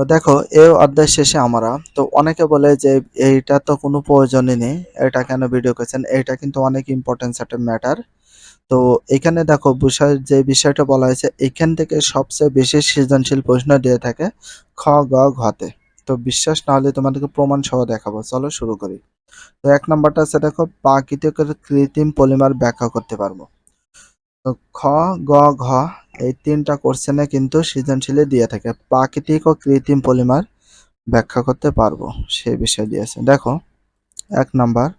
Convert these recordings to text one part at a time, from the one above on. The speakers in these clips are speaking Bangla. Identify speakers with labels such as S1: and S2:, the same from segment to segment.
S1: তো দেখো এই অধ্যায় শেষে আমরা, তো অনেকে বলে যে এইটা তো কোনো প্রয়োজনই নেই, এটা কেন ভিডিও করেছেন, এইটা কিন্তু অনেক ইম্পর্টেন্স একটা ম্যাটার তো এখানে দেখো, বিষয়, যে বিষয়টা বলা হয়েছে, এখান থেকে সবচেয়ে বেশি সৃজনশীল প্রশ্ন দিয়ে থাকে, খ, গ, ঘতে। তো বিশ্বাস না হলে তোমাদেরকে প্রমাণ সহ দেখাবো, চলো শুরু করি। তো এক নাম্বারটা আছে দেখো প্রাকৃতিক কৃত্রিম পলিমার ব্যাখ্যা করতে পারব। খ, গ, ঘ, এই তিনটা কোশ্চেনে কিন্তু সৃজনশীলে দিয়ে থাকে। প্রাকৃতিক ও কৃত্রিম পলিমার ব্যাখ্যা করতে পারব, সেই বিষয় দিয়েছে দেখো, এক নাম্বার,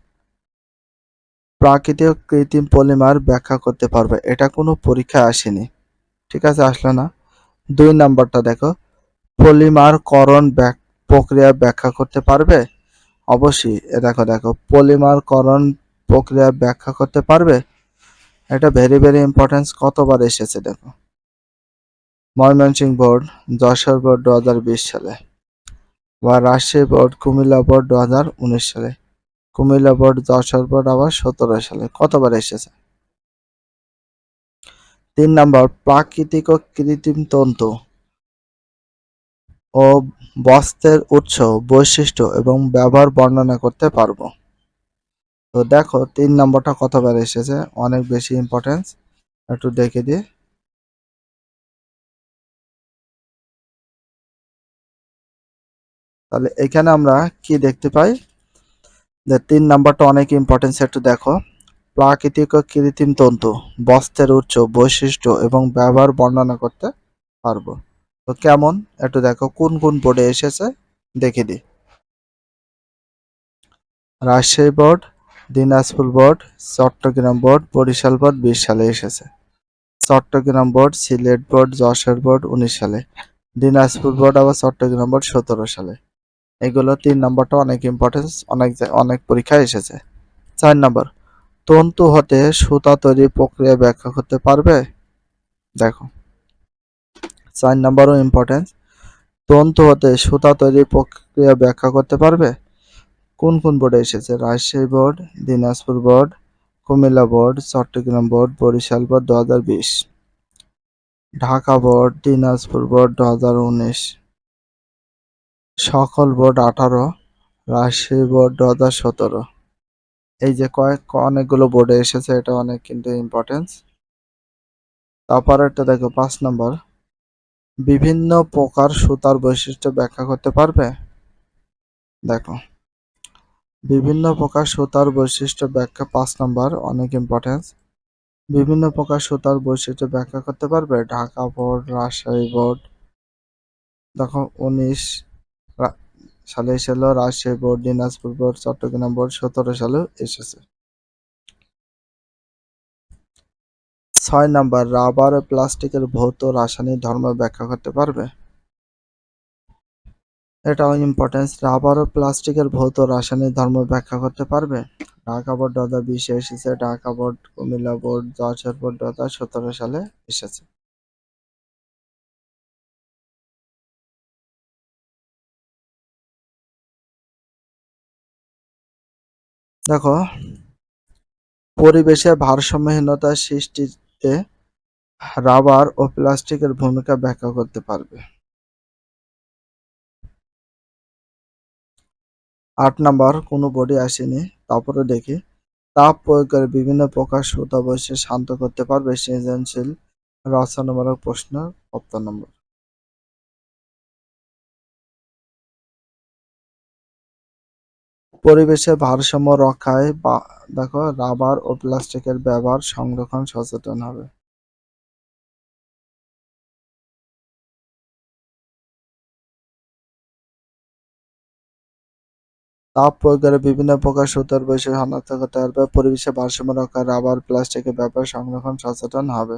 S1: প্রাকৃতিক কৃত্রিম পলিমার ব্যাখ্যা করতে পারবে। এটা কোনো পরীক্ষায় আসেনি, ঠিক আছে? আসলো না। দুই নাম্বারটা দেখো, পলিমার করণ ব্যাক- প্রক্রিয়া ব্যাখ্যা করতে পারবে? অবশ্যই। দেখো দেখো, পলিমার করণ প্রক্রিয়া ব্যাখ্যা করতে পারবে? এটা ভেরি ভেরি ইম্পর্টেন্স কতবার এসেছে দেখো। ময়মনসিংহ বোর্ড যশোর বোর্ড দু হাজার বিশ সালে বা রাজশাহী বোর্ড কুমিল্লা বোর্ড দু হাজার উনিশ সালে, কুমিল্লা বোর্ড যশোর বোর্ড আবার সতেরো সালে। কতবার এসেছে? তিন নম্বর, প্রাকৃতিক ও কৃত্রিম তন্তু ও বস্ত্রের উৎস, বৈশিষ্ট্য এবং ব্যবহার বর্ণনা করতে পারব। তো দেখো, তিন নম্বরটা কতবার এসেছে? অনেক বেশি ইম্পর্টেন্স একটু দেখে দিই। তাহলে এখানে আমরা কি দেখতে পাই? যে তিন নাম্বারটা অনেক ইম্পর্টেন্স একটু দেখো। প্রাকৃতিক ও কৃত্রিম তন্তু, বস্ত্রের উচ্চ বৈশিষ্ট্য এবং ব্যবহার বর্ণনা করতে পারব। তো কেমন? একটু দেখো, কোন কোন বোর্ডে এসেছে? দেখে দিই। Rajshahi board Dinajpur board, Chattogram board, Barishal board বিশ সালে এসেছে। Chattogram board, Sylhet board, Jashore board উনিশ সালে। দিনাজপুর বোর্ড আবার চট্টগ্রাম বোর্ড সতেরো সালে। এগুলো তিন নম্বরটা অনেক ইম্পর্টেন্স অনেক অনেক পরীক্ষায় এসেছে। চার নম্বর, তন্তু হতে সুতা তৈরি প্রক্রিয়া ব্যাখ্যা করতে পারবে? দেখো। চার নম্বরও ইম্পর্টেন্স তন্তু হতে সুতা তৈরি প্রক্রিয়া ব্যাখ্যা করতে পারবে? কোন কোন বোর্ডে এসেছে? Rajshahi board Dinajpur board Cumilla board Chattogram board Barishal board দু হাজার বিশ। ঢাকা বোর্ড দিনাজপুর বোর্ড দু হাজার উনিশ। সকল বোর্ড আঠারো। রাজশাহী বোর্ড দু হাজার সতেরো। এই যে কয়েক অনেকগুলো বোর্ডে এসেছে, এটা অনেক কিন্তু ইম্পর্টেন্স তারপর একটা দেখো, পাঁচ নম্বর। বিভিন্ন প্রকার সুতার বৈশিষ্ট্য ব্যাখ্যা করতে পারবে? দেখো। বিভিন্ন প্রকার সুতার বৈশিষ্ট্য ব্যাখ্যা পাঁচ নম্বর, অনেক ইম্পর্টেন্স বিভিন্ন প্রকার সুতার বৈশিষ্ট্য ব্যাখ্যা করতে পারবে? Dhaka board, Rajshahi board. দেখো, উনিশ সালে এসেছিল, Rajshahi board, Dinajpur board, Chattogram board, সতেরো সালে এসেছে। ছয় নাম্বার, রাবার ও প্লাস্টিকের ভৌত রাসায়নিক ধর্ম ব্যাখ্যা করতে পারবে? এটাও ইম্পর্টেন্স রাবার ও প্লাস্টিকের ভৌত রাসায়নিক ধর্ম ব্যাখ্যা করতে পারবে? ঢাকা বোর্ড দু হাজার বিশে এসেছে, Dhaka board, Cumilla board, Jashore board দু হাজার সতেরো সালে এসেছে। দেখো পরিবেশে ভারসাম্যহীনতা সৃষ্টিতে রাবার ও প্লাস্টিকের ভূমিকা ব্যাখ্যা করতে পারবে। আট নাম্বার, কোনো বডি আসেনি, তারপরে দেখি। তাপ প্রয়োগ করে বিভিন্ন প্রকার সুতা বসে শান্ত করতে পারবে সৃজনশীল রচনামূলক প্রশ্ন সপ্তাহ নম্বর। পরিবেশের ভারসাম্য রক্ষায় বা, দেখো রাবার ও প্লাস্টিকের ব্যবহার সংরক্ষণ সচেতন হবে। তাপ প্রয়োগের বিভিন্ন প্রকার সুতার বৈশিষ্ট্য শনাক্ত করতে পারবে পরিবেশের ভারসাম্য রক্ষায় রাবার প্লাস্টিকের ব্যবহার সংরক্ষণ সচেতন হবে।